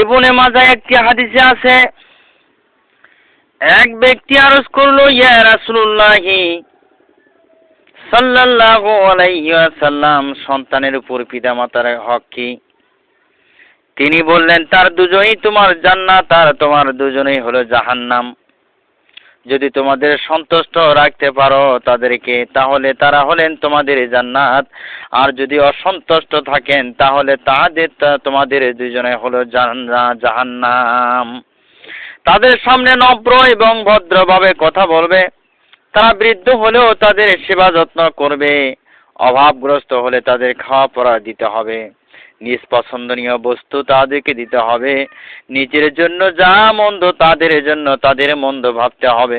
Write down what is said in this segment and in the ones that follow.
ইবনে মাজা একটি হাদিসে আছে, এক ব্যক্তি আরজ করল, ইয়া রাসূলুল্লাহ সাল্লাল্লাহু আলাইহি ওয়াসাল্লাম, সন্তানের উপর পিতামাতার হক কি? তিনি বললেন, তার দুজনেই তোমার জান্নাত আর তোমার দুজনেই হলো জাহান্নাম। যদি তোমাদের সন্তুষ্ট রাখতে পারো তাদেরকে, তাহলে তারা হলেন তোমাদের জান্নাত। আর যদি অসন্তুষ্ট থাকেন, তাহলে তাদের তোমাদের দুজনে হলো জাহান্নাম। তাদের সামনে নম্র এবং ভদ্রভাবে কথা বলবে। তারা বৃদ্ধ হলেও তাদের সেবা যত্ন করবে। অভাবগ্রস্ত হলে তাদের খাওয়া পড়া দিতে হবে। নিজ পছন্দনীয় বস্তু তাদেরকে দিতে হবে। নিজের জন্য যা মন্দ তাদের জন্য তাদের মন্দ ভাবতে হবে।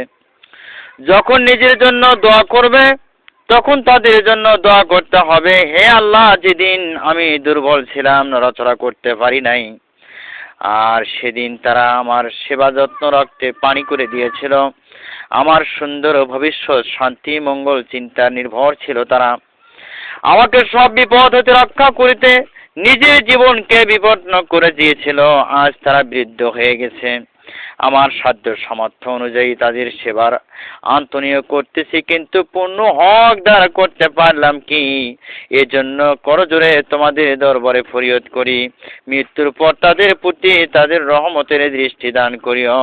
যখন নিজের জন্য দোয়া করবে, তখন তাদের জন্য দোয়া করতে হবে। হে আল্লাহ, যেদিন আমি দুর্বল ছিলাম, নড়াচড়া করতে পারি নাই, আর সেদিন তারা আমার সেবা যত্ন রাখতে পানি করে দিয়েছিল। আমার সুন্দর ভবিষ্যৎ, শান্তি, মঙ্গল, চিন্তা নির্ভর ছিল তারা। আমাকে সব বিপদ হতে রক্ষা করিতে নিজের জীবনকে বিপন্ন করে দিয়েছিল। আজ তারা বৃদ্ধ হয়ে গেছে। আমার সাধ্য সামর্থ্য অনুযায়ী তাদের সেবার আন্তনীয় করতেছি, কিন্তু পূর্ণ হক দ্বারা করতে পারলাম কি? এজন্য করজোরে তোমাদের দরবারে ফরিয়াদ করি। মৃত্যুর পর তাদের প্রতি তাদের রহমতের দৃষ্টি দান করিও।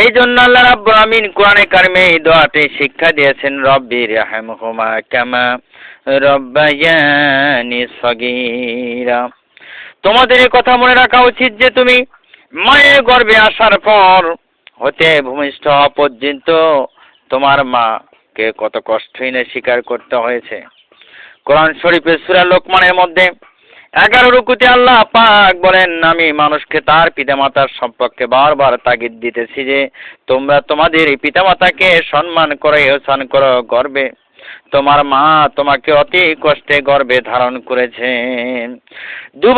এই জন্য আল্লাহ রাব্বুল আমিন কোরআনে কারিমে এই দোয়াতে শিক্ষা দিয়েছেন, রব্বি রাহমহুমা কামা রব্বায়ানি সগীরা। তোমাদের কথা মনে রাখা উচিত যে তুমি মায়ের গর্ভে আসার পর হতে ভূমিষ্ঠ পর্যন্ত তোমার মাকে কত কষ্টই না স্বীকার করতে হয়েছে। কোরআন শরীফের সূরা লোকমানের মধ্যে এগারো রুকুতে আল্লাহ পাক বলেন, আমি মানুষকে তার পিতামাতার সম্পর্কে বারবার তাগিদ দিতেছি যে তোমরা তোমাদের এই পিতামাতাকে সম্মান করো ইহসান করো গর্বে। তোমার মা তোমাকে অতি কষ্টে গর্ভে ধারণ করেছে দু